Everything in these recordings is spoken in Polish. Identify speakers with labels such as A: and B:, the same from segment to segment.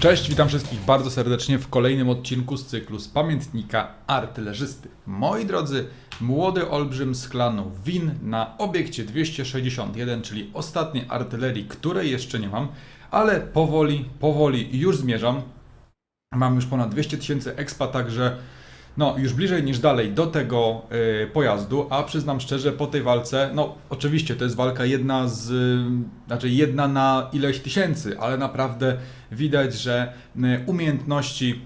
A: Cześć, witam wszystkich bardzo serdecznie w kolejnym odcinku z cyklu z pamiętnika artylerzysty. Moi drodzy, młody olbrzym z klanu Win na obiekcie 261, czyli ostatniej artylerii, której jeszcze nie mam, ale powoli, powoli już zmierzam. Mam już ponad 200 tysięcy expa, także no, już bliżej niż dalej do tego y, pojazdu, a przyznam szczerze, po tej walce, no oczywiście to jest walka jedna z, y, znaczy jedna na ileś tysięcy, ale naprawdę widać, że y, umiejętności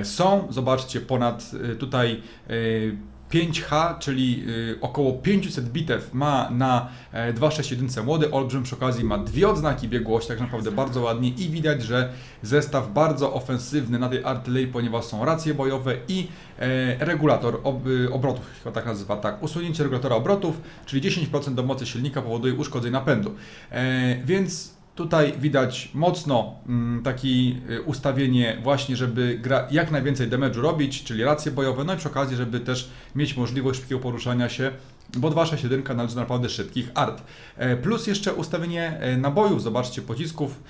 A: y, są. Zobaczcie, ponad y, tutaj y, 5H, czyli y, około 500 bitew ma na e, 261 młody olbrzym, przy okazji ma dwie odznaki biegłości, tak naprawdę bardzo ładnie i widać, że zestaw bardzo ofensywny na tej artylerii, ponieważ są racje bojowe i e, regulator ob, obrotów, chyba tak nazywa, tak, usunięcie regulatora obrotów, czyli 10% do mocy silnika powoduje uszkodzeń napędu. E, więc Tutaj widać mocno mm, taki y, ustawienie właśnie, żeby jak najwięcej damage'u robić, czyli racje bojowe, no i przy okazji, żeby też mieć możliwość szybkiego poruszania się, bo 261 należy naprawdę szybkich art. E, Plus jeszcze ustawienie e, nabojów, zobaczcie, pocisków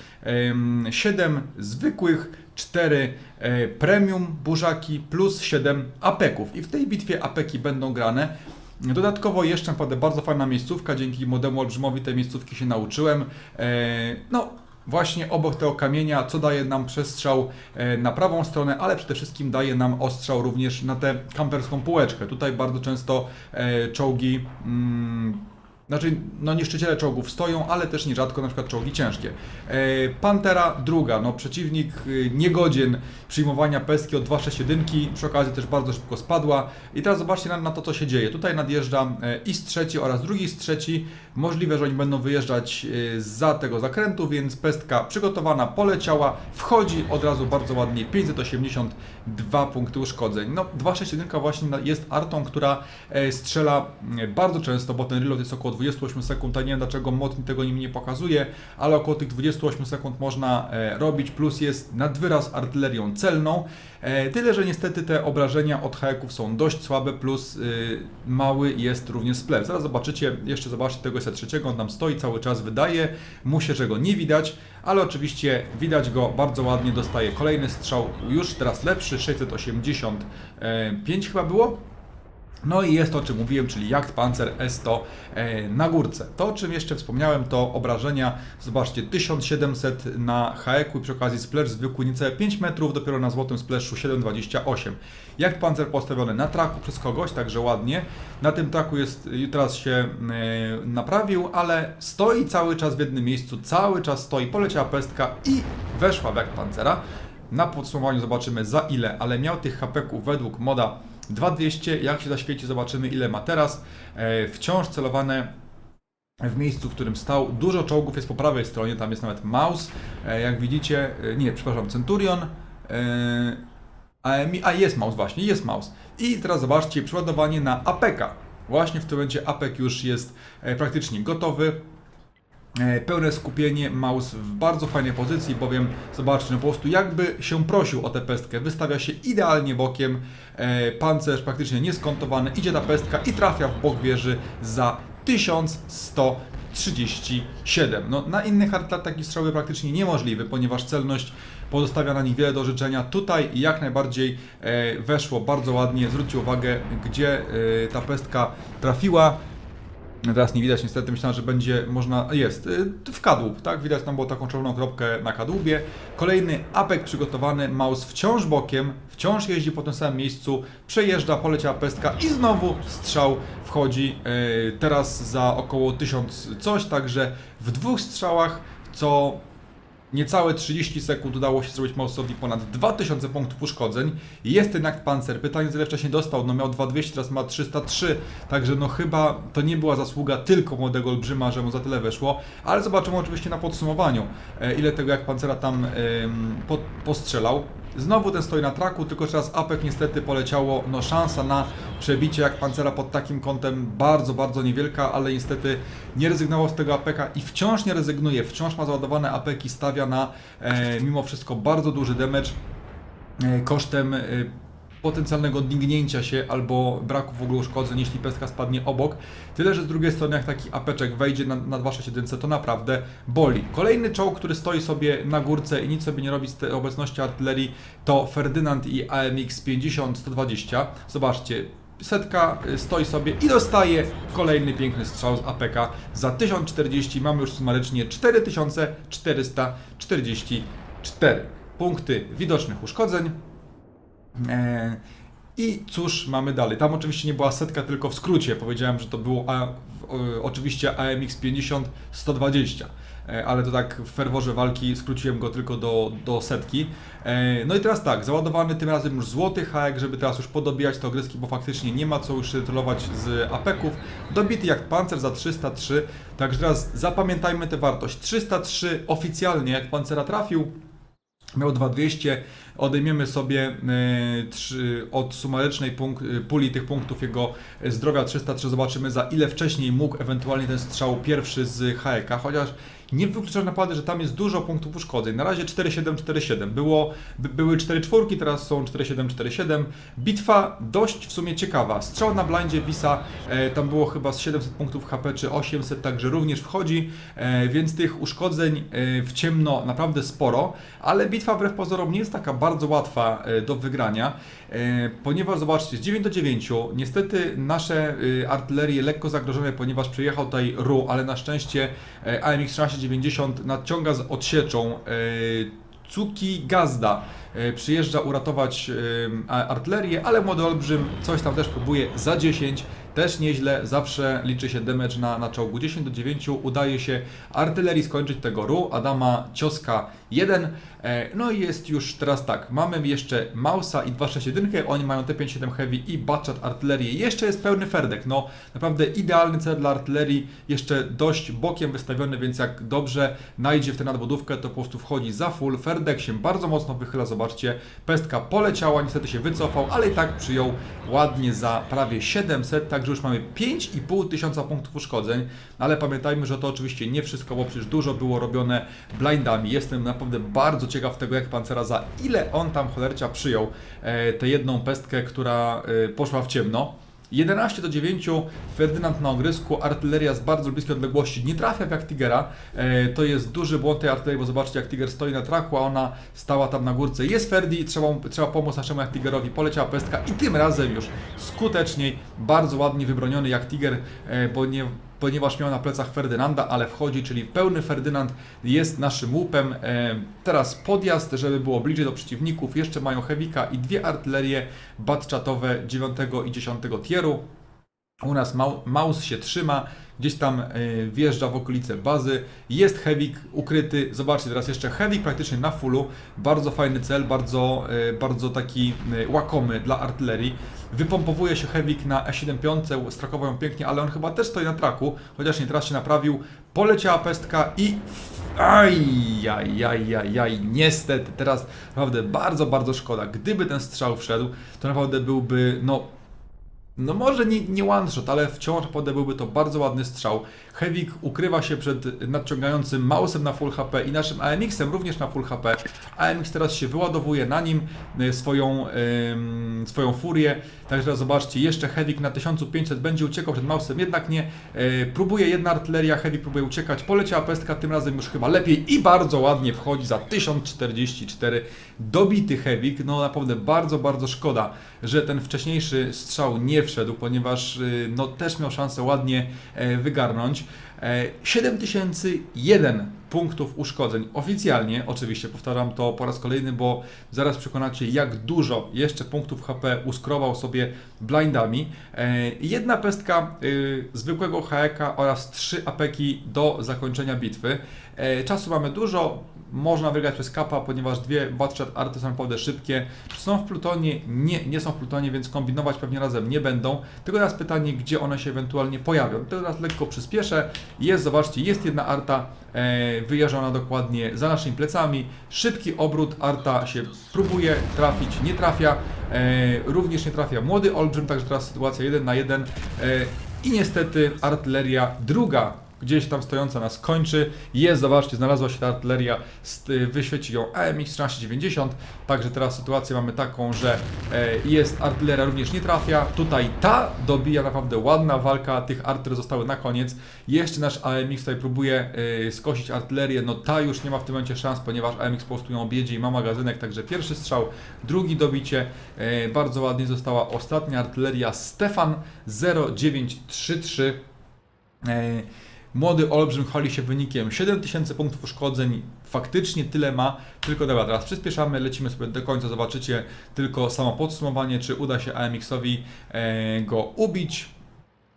A: 7 zwykłych, 4 e, premium burzaki plus 7 apeków. I w tej bitwie apeki będą grane. Dodatkowo jeszcze naprawdę bardzo fajna miejscówka, dzięki młodemu olbrzymowi tej miejscówki się nauczyłem. E, No, właśnie obok tego kamienia, co daje nam przestrzał e, na prawą stronę, ale przede wszystkim daje nam ostrzał również na tę kamperską półeczkę. Tutaj bardzo często e, czołgi mm, znaczy, no niszczyciele czołgów stoją, ale też nierzadko na przykład czołgi ciężkie. E, Pantera druga, no przeciwnik y, niegodzien przyjmowania pestki od 261, przy okazji też bardzo szybko spadła. I teraz zobaczcie na, na to, co się dzieje. Tutaj nadjeżdża e, IS trzeci oraz drugi IS trzeci. Możliwe, że oni będą wyjeżdżać e, za tego zakrętu, więc pestka przygotowana, poleciała, wchodzi od razu bardzo ładnie, 582 punkty uszkodzeń. No 261 właśnie jest artą, która e, strzela bardzo często, bo ten reload jest około 28 sekund, a nie wiem dlaczego Motni tego nim nie pokazuje, ale około tych 28 sekund można e, robić, plus jest nad wyraz artylerią celną. E, Tyle, że niestety te obrażenia od hajeków są dość słabe, plus y, mały jest również splew. Zaraz zobaczycie, jeszcze zobaczcie tego S3, on tam stoi cały czas, wydaje mu się, że go nie widać, ale oczywiście widać go bardzo ładnie, dostaje kolejny strzał, już teraz lepszy, 685 chyba było. No i jest to, o czym mówiłem, czyli Jagd Panzer S100 e, na górce. To, o czym jeszcze wspomniałem, to obrażenia, zobaczcie, 1700 na haeku i przy okazji splash zwykły niecałe 5 metrów, dopiero na złotym splashu 7,28. Jagd Panzer postawiony na traku przez kogoś, także ładnie. Na tym traku jest, teraz się e, naprawił, ale stoi cały czas w jednym miejscu, cały czas stoi, poleciała pestka i weszła w Jagd Panzera. Na podsumowaniu zobaczymy za ile, ale miał tych hapeków według moda 2200. Jak się zaświeci, zobaczymy ile ma teraz. E, wciąż celowane w miejscu, w którym stał. Dużo czołgów jest po prawej stronie, tam jest nawet Maus. E, jak widzicie, e, nie, przepraszam, Centurion. A, jest Maus właśnie, jest Maus. I teraz zobaczcie, przeładowanie na APK. Właśnie w tym momencie APEK już jest praktycznie gotowy. E, Pełne skupienie, mouse w bardzo fajnej pozycji, bowiem zobaczcie, no po prostu jakby się prosił o tę pestkę, wystawia się idealnie bokiem, e, pancerz praktycznie nieskontowany, idzie ta pestka i trafia w bok wieży za 1137. No, na innych artach taki strzał praktycznie niemożliwy, ponieważ celność pozostawia na nich wiele do życzenia. Tutaj jak najbardziej e, weszło bardzo ładnie, zwróćcie uwagę, gdzie e, ta pestka trafiła. Teraz nie widać niestety, myślałem, że będzie można, jest, y, w kadłub, tak? Widać tam było taką czerwoną kropkę na kadłubie. Kolejny apek przygotowany, mouse wciąż bokiem, wciąż jeździ po tym samym miejscu, przejeżdża, poleciała pestka i znowu strzał wchodzi y, teraz za około 1000 coś, także w dwóch strzałach, co Niecałe 30 sekund udało się zrobić Mouse'owi ponad 2000 punktów uszkodzeń. Jest ten akt pancer. Pytanie, ile wcześniej dostał? No miał 2200, teraz ma 303. Także no chyba to nie była zasługa tylko młodego olbrzyma, że mu za tyle weszło. Ale zobaczymy oczywiście na podsumowaniu, e, ile tego jak pancera tam po, postrzelał. Znowu ten stoi na traku, tylko teraz apek niestety poleciało. No szansa na przebicie jak pancera pod takim kątem bardzo, bardzo niewielka, ale niestety nie rezygnował z tego apeka i wciąż nie rezygnuje, wciąż ma załadowane apeki, stawia na e, mimo wszystko bardzo duży damage e, kosztem e, potencjalnego dźgnięcia się albo braku w ogóle uszkodzeń, jeśli pestka spadnie obok. Tyle, że z drugiej strony jak taki apeczek wejdzie na, na 261, to naprawdę boli. Kolejny czołg, który stoi sobie na górce i nic sobie nie robi z tej obecności artylerii, to Ferdynand i AMX 50-120. Zobaczcie, setka y, stoi sobie i dostaje kolejny piękny strzał z APK za 1040. Mamy już sumarycznie 4444 punkty widocznych uszkodzeń. E, I cóż mamy dalej? Tam oczywiście nie była setka, tylko w skrócie powiedziałem, że to było A, o, oczywiście AMX 50 120. E, Ale to tak w ferworze walki skróciłem go tylko do, do setki. E, No i teraz tak, załadowany tym razem już złoty hajek, żeby teraz już podobijać te ogryski, bo faktycznie nie ma co już tytulować z apeków. Dobity jak pancer za 303, także teraz zapamiętajmy tę wartość. 303 oficjalnie jak pancera trafił, Miał 2200, odejmiemy sobie trzy, od sumarycznej y, puli tych punktów jego zdrowia 303, zobaczymy za ile wcześniej mógł ewentualnie ten strzał pierwszy z HEK, chociaż nie wykluczam naprawdę, że tam jest dużo punktów uszkodzeń. Na razie 4-7-4-7. Było, by, były 4 czwórki, teraz są 4-7-4-7. Bitwa dość w sumie ciekawa. Strzał na blindzie Visa, e, tam było chyba z 700 punktów HP czy 800, także również wchodzi, e, więc tych uszkodzeń e, w ciemno naprawdę sporo, ale bitwa wbrew pozorom nie jest taka bardzo łatwa e, do wygrania, e, ponieważ zobaczcie, z 9 do 9, niestety nasze e, artylerie lekko zagrożone, ponieważ przyjechał tutaj RU, ale na szczęście e, AMX-13 90 nadciąga z odsieczą. E, Cuki Gazda e, przyjeżdża uratować e, artylerię, ale młody olbrzym coś tam też próbuje za 10 też nieźle, zawsze liczy się damage na, na czołgu. 10 do 9 udaje się artylerii skończyć tego ru. Adama Cioska 1. E, No i jest już teraz tak, mamy jeszcze Mausa i 261, oni mają T57 Heavy i Batchat artylerię. Jeszcze jest pełny ferdek, no naprawdę idealny cel dla artylerii, jeszcze dość bokiem wystawiony, więc jak dobrze najdzie w tę nadbudówkę, to po prostu wchodzi za full. Ferdek się bardzo mocno wychyla, zobaczcie, pestka poleciała, niestety się wycofał, ale i tak przyjął ładnie za prawie 700, także już mamy 5,5 tysiąca punktów uszkodzeń, ale pamiętajmy, że to oczywiście nie wszystko, bo przecież dużo było robione blindami. Jestem naprawdę bardzo ciekaw tego, jak Pancera za ile on tam cholercia przyjął e, tę jedną pestkę, która e, poszła w ciemno. 11 do 9, Ferdynand na ogrysku, artyleria z bardzo bliskiej odległości nie trafia w Jaktigera. E, to jest duży błąd tej artylerii, bo zobaczcie, Jaktiger stoi na traku, a ona stała tam na górce. Jest Ferdi, trzeba, trzeba pomóc naszemu Jaktigerowi, poleciała pestka i tym razem już skuteczniej, bardzo ładnie wybroniony Jaktiger, e, bo nie ponieważ miał na plecach Ferdynanda, ale wchodzi, czyli pełny Ferdynand jest naszym łupem. E, teraz podjazd, żeby było bliżej do przeciwników. Jeszcze mają Hewika i dwie artylerie batchatowe 9 i 10 tieru. U nas Maus się trzyma, gdzieś tam y, wjeżdża w okolice bazy. Jest Hewik ukryty. Zobaczcie teraz jeszcze Hewik praktycznie na fullu. Bardzo fajny cel, bardzo, y, bardzo taki y, łakomy dla artylerii. Wypompowuje się Hewik na E75, strakował ją pięknie, ale on chyba też stoi na traku, chociaż nie teraz się naprawił. Poleciała pestka i Aj, aj, aj, aj, aj, niestety, teraz naprawdę bardzo, bardzo szkoda. Gdyby ten strzał wszedł, to naprawdę byłby, no, no może nie, nie one shot, ale wciąż naprawdę byłby to bardzo ładny strzał. Hewik ukrywa się przed nadciągającym Mausem na full HP i naszym AMX-em również na full HP. AMX teraz się wyładowuje na nim y, swoją, ym, swoją furię. Także teraz zobaczcie, jeszcze Hewik na 1500 będzie uciekał przed Mausem, jednak nie. Y, próbuje jedna artyleria, Hewik próbuje uciekać, poleciała pestka, tym razem już chyba lepiej i bardzo ładnie wchodzi za 1044. Dobity Hewik, no naprawdę bardzo, bardzo szkoda, że ten wcześniejszy strzał nie wszedł, ponieważ y, no, też miał szansę ładnie e, wygarnąć. E, 7001 punktów uszkodzeń. Oficjalnie, oczywiście, powtarzam to po raz kolejny, bo zaraz przekonacie, jak dużo jeszcze punktów HP uskrobał sobie blindami. E, Jedna pestka y, zwykłego HEK oraz trzy apeki do zakończenia bitwy. E, Czasu mamy dużo, można wygrać przez kapa, ponieważ dwie Batchat arty są naprawdę szybkie. Czy są w Plutonie? Nie, nie są w Plutonie, więc kombinować pewnie razem nie będą. Tylko teraz pytanie, gdzie one się ewentualnie pojawią. Teraz lekko przyspieszę. Jest, zobaczcie, jest jedna arta e, wyjeżdżona dokładnie za naszymi plecami. Szybki obrót, arta się próbuje trafić, nie trafia. E, również nie trafia młody olbrzym, także teraz sytuacja 1 na 1. E, I niestety artyleria druga gdzieś tam stojąca nas kończy. Jest, zobaczcie, znalazła się ta artyleria, wyświeci ją AMX 1390, także teraz sytuację mamy taką, że e, jest artyleria również nie trafia, tutaj ta dobija naprawdę ładna walka, tych artyler zostały na koniec, jeszcze nasz AMX tutaj próbuje e, skosić artylerię, no ta już nie ma w tym momencie szans, ponieważ AMX po prostu ją objedzie i ma magazynek, także pierwszy strzał, drugi dobicie, e, bardzo ładnie została ostatnia artyleria. Stefan 0933, E, Młody Olbrzym chwali się wynikiem 7000 punktów uszkodzeń. Faktycznie tyle ma. Tylko dobra, teraz przyspieszamy, lecimy sobie do końca. Zobaczycie tylko samo podsumowanie, czy uda się AMX-owi e, go ubić.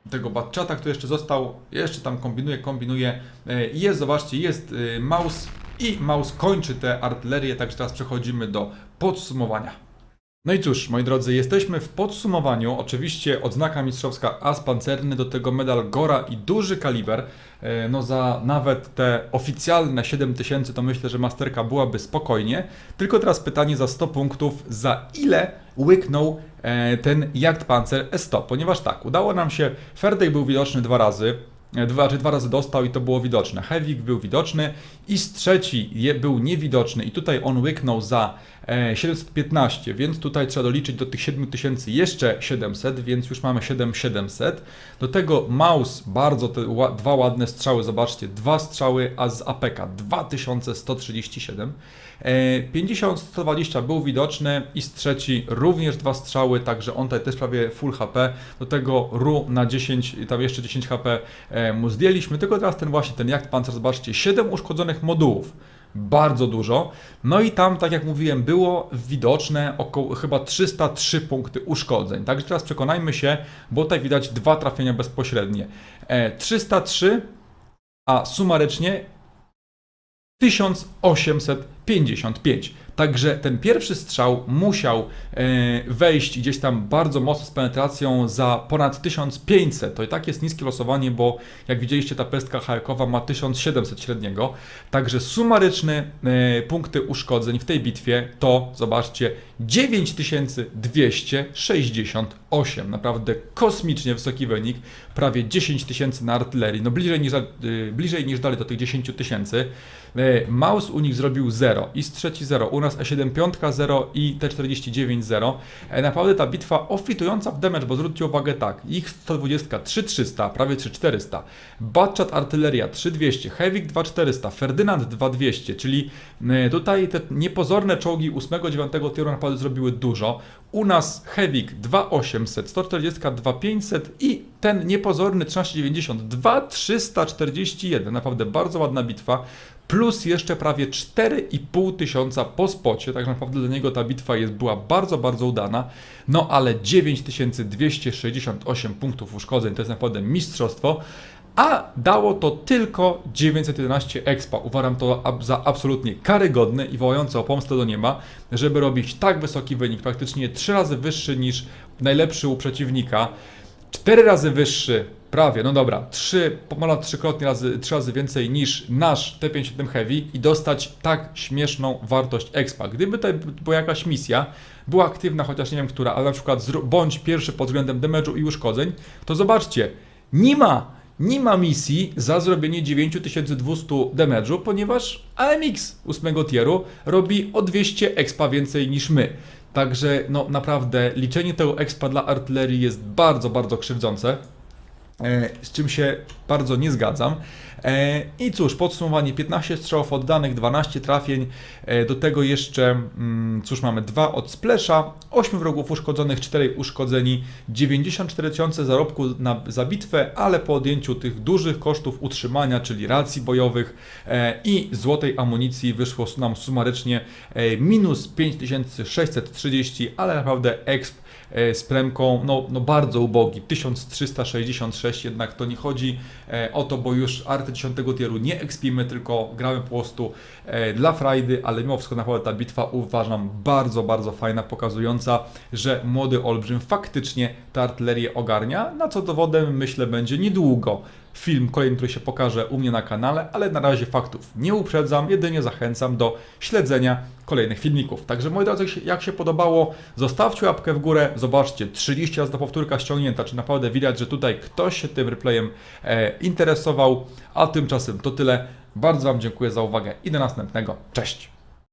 A: Tego Batchata, który jeszcze został, jeszcze tam kombinuje, kombinuje. E, jest, zobaczcie, jest e, Maus i Maus kończy tę artylerię, także teraz przechodzimy do podsumowania. No i cóż, moi drodzy, jesteśmy w podsumowaniu. Oczywiście odznaka mistrzowska As Pancerny, do tego medal Gora i duży kaliber. E, No za nawet te oficjalne 7000 to myślę, że masterka byłaby spokojnie. Tylko teraz pytanie za 100 punktów, za ile łyknął e, ten Jagdpanzer S100? Ponieważ tak, udało nam się, Ferdej był widoczny dwa razy, Dwa, czy dwa razy dostał i to było widoczne. Hewik był widoczny i z trzeci był niewidoczny i tutaj on łyknął za e, 715, więc tutaj trzeba doliczyć do tych 7000 jeszcze 700, więc już mamy 7700. Do tego Maus, bardzo te dwa ładne strzały, zobaczcie, dwa strzały, a z APK 2137. E, 50-120 był widoczny i z trzeci również dwa strzały, także on tutaj też prawie full HP. Do tego RU na 10, tam jeszcze 10 HP e, mu zdjęliśmy, tylko teraz ten właśnie, ten jak pancer, zobaczcie, 7 uszkodzonych modułów. Bardzo dużo. No i tam, tak jak mówiłem, było widoczne około chyba 303 punkty uszkodzeń. Także teraz przekonajmy się, bo tutaj widać dwa trafienia bezpośrednie. E, 303, a sumarycznie 1855. Także ten pierwszy strzał musiał e, wejść gdzieś tam bardzo mocno z penetracją za ponad 1500. To i tak jest niskie losowanie, bo jak widzieliście ta pestka hajakowa ma 1700 średniego. Także sumaryczne e, punkty uszkodzeń w tej bitwie to, zobaczcie, 9268. Naprawdę kosmicznie wysoki wynik. Prawie 10 tysięcy na artylerii. No bliżej niż, e, bliżej niż dalej do tych 10 tysięcy. Maus u nich zrobił 0 i z trzeci 0, nas E75 0 i T49 0. E, Naprawdę ta bitwa ofitująca w damage, bo zwróćcie uwagę tak, ich 120 3300, prawie 3400, Batchat Artyleria 3200, Hewik 2400, Ferdynand 2200, czyli e, tutaj te niepozorne czołgi 8-9 tieru naprawdę zrobiły dużo. U nas Hewik 2800, 140 2500 i ten niepozorny 1390 2341. Naprawdę bardzo ładna bitwa. Plus jeszcze prawie 4,5 tysiąca po spocie, tak naprawdę dla niego ta bitwa jest, była bardzo, bardzo udana. No ale 9268 punktów uszkodzeń to jest naprawdę mistrzostwo. A dało to tylko 911 expa. Uważam to za absolutnie karygodne i wołające o pomstę do nieba, żeby robić tak wysoki wynik, praktycznie 3 razy wyższy niż najlepszy u przeciwnika. Cztery razy wyższy, prawie, no dobra, trzy, ponad trzykrotnie razy, trzy razy więcej niż nasz T57 Heavy i dostać tak śmieszną wartość expa. Gdyby tutaj była jakaś misja, była aktywna, chociaż nie wiem która, ale na przykład bądź pierwszy pod względem damage'u i uszkodzeń, to zobaczcie, nie ma, nie ma misji za zrobienie 9200 damage'u, ponieważ AMX 8 tieru robi o 200 expa więcej niż my. Także no naprawdę liczenie tego expa dla artylerii jest bardzo, bardzo krzywdzące. E, z czym się bardzo nie zgadzam. E, I cóż, podsumowanie 15 strzałów oddanych, 12 trafień, e, do tego jeszcze, mm, cóż mamy, 2 od splesza, 8 wrogów uszkodzonych, 4 uszkodzeni, 94 tysiące zarobku na, za bitwę, ale po odjęciu tych dużych kosztów utrzymania, czyli racji bojowych i złotej amunicji wyszło nam sumarycznie minus 5630, ale naprawdę exp z premką, no, no bardzo ubogi, 1366, jednak to nie chodzi e, o to, bo już arty 10 tieru nie ekspimy, tylko gramy po prostu e, dla frajdy, ale mimo wszystko naprawdę ta bitwa uważam bardzo, bardzo fajna, pokazująca, że młody olbrzym faktycznie tę artylerię ogarnia, na co dowodem myślę będzie niedługo film kolejny, który się pokaże u mnie na kanale, ale na razie faktów nie uprzedzam, jedynie zachęcam do śledzenia kolejnych filmików. Także moi drodzy, jak się podobało, zostawcie łapkę w górę, zobaczcie, 30 razy ta powtórka ściągnięta, czy naprawdę widać, że tutaj ktoś się tym replayem e, interesował, a tymczasem to tyle. Bardzo Wam dziękuję za uwagę i do następnego. Cześć!